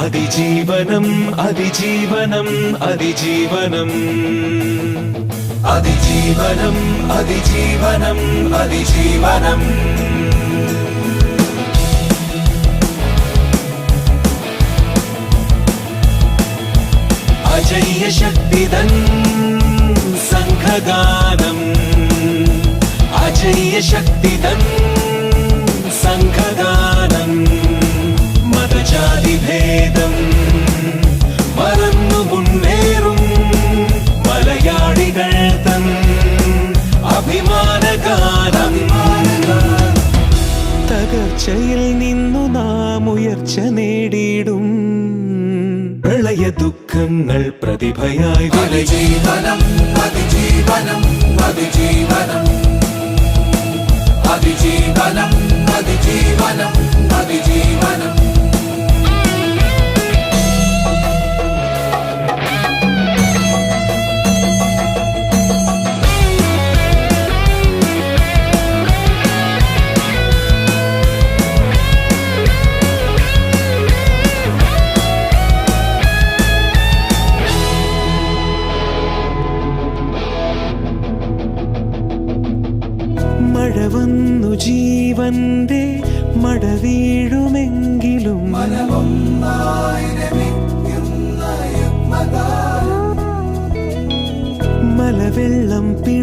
അതിജീവനം അതിജീവനം അതിജീവനം അതിജീവനം അതിജീവനം അതിജീവനം അജയ്യ ശക്തിതൻ സംഘഗാനം അജയ ശക്തിതൻ സംഘഗാനം മതജാതിഭേദം മറന്നു മുന്നേറും മലയാളികൾ തൻ അഭിമാനഗാനം തകർച്ചയിൽ നിന്നു നാം ഉയർച്ച നേടിയിടും പ്രളയ ദുഃഖങ്ങൾ പ്രതിഭയായി ജീവനം അതിജീവനം അതിജീവനം. വന്നു ജീവന്റെ മട വീഴുമെങ്കിലും മലവെള്ളം പി